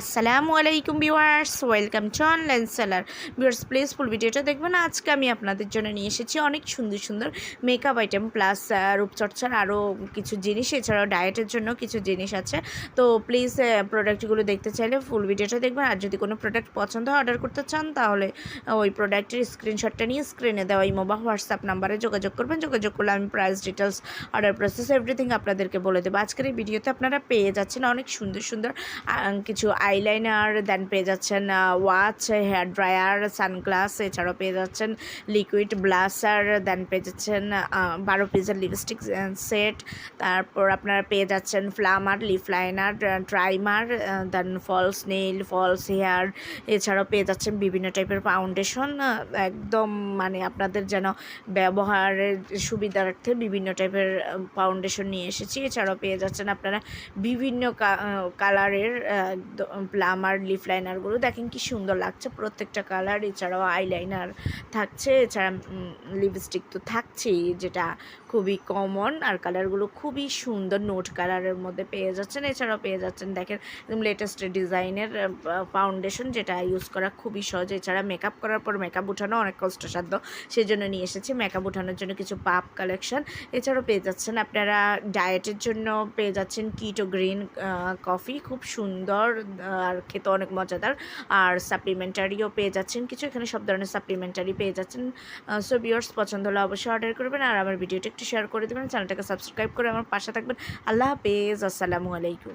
আসসালামু আলাইকুম viewers, welcome online seller. Viewers please full ভিডিওটা দেখবেন। আজকে আমি আপনাদের জন্য নিয়ে এসেছি অনেক সুন্দর সুন্দর মেকআপ আইটেম প্লাস রূপচর্চার আরও কিছু জিনিস, এছাড়াও ডায়েটের জন্য কিছু জিনিস আছে। তো প্লিজ প্রোডাক্টগুলো দেখতে চাইলে ফুল ভিডিওটা দেখবেন। আর যদি কোনো প্রোডাক্ট পছন্দ অর্ডার করতে চান, তাহলে ওই প্রোডাক্টের স্ক্রিনশটটা নিয়ে স্ক্রিনে দেওয়া ইমো বা হোয়াটসঅ্যাপ নাম্বারে যোগাযোগ করবেন। যোগাযোগ করলে আমি price details order process everything আপনাদেরকে বলে দেবো। আজকের এই ভিডিওতে আপনারা পেয়ে যাচ্ছেন অনেক সুন্দর সুন্দর কিছু আইলাইনার দেন পেয়ে যাচ্ছেন ওয়াচ হেয়ার ড্রায়ার সানগ্লাস এছাড়াও পেয়ে যাচ্ছেন লিকুইড ব্লাসার দেন পেয়ে যাচ্ছেন বারো পিসের লিপস্টিক সেট তারপর আপনারা পেয়ে যাচ্ছেন Flormar lip liner trimmer then false nail false hair এছাড়াও পেয়ে যাচ্ছেন বিভিন্ন টাইপের ফাউন্ডেশন একদম মানে আপনাদের যেন ব্যবহারের সুবিধার্থে বিভিন্ন টাইপের ফাউন্ডেশন নিয়ে এসেছি। এছাড়াও পেয়ে যাচ্ছেন আপনারা বিভিন্ন কালারের প্লামার লিপ লাইনারগুলো দেখেন কি সুন্দর লাগছে। প্রত্যেকটা কালার, এছাড়াও আইলাইনার থাকছে। এছাড়া লিপস্টিক তো থাকছেই, যেটা খুবই কমন। আর কালারগুলো খুবই সুন্দর নোট কালারের মধ্যে পেয়ে যাচ্ছেন। এছাড়াও পেয়ে যাচ্ছেন, দেখেন, একদম লেটেস্ট ডিজাইনের ফাউন্ডেশন যেটা ইউজ করা খুবই সহজ। এছাড়া মেকআপ করার পর মেকআপ উঠানো অনেক কষ্টসাধ্য। সেই জন্য নিয়ে এসেছি মেকআপ উঠানোর জন্য কিছু পাপ কালেকশন এছাড়াও পেয়ে যাচ্ছেন, আপনারা ডায়েটের জন্য পেয়ে যাচ্ছেন কিটো গ্রিন কফি খুব সুন্দর আর খেতে অনেক মজাদার। আর সাপ্লিমেন্টারিও পেয়ে যাচ্ছেন কিছু। এখানে সব ধরনের সাপ্লিমেন্টারি পেয়ে যাচ্ছেন। সো বিয়ার্স পছন্দ হলে অবশ্যই অর্ডার করবেন। আর আমার ভিডিওটা একটু শেয়ার করে দেবেন। চ্যানেলটাকে সাবস্ক্রাইব করে আমার পাশে থাকবেন। আল্লাহ হাফেজ। আসসালামু আলাইকুম।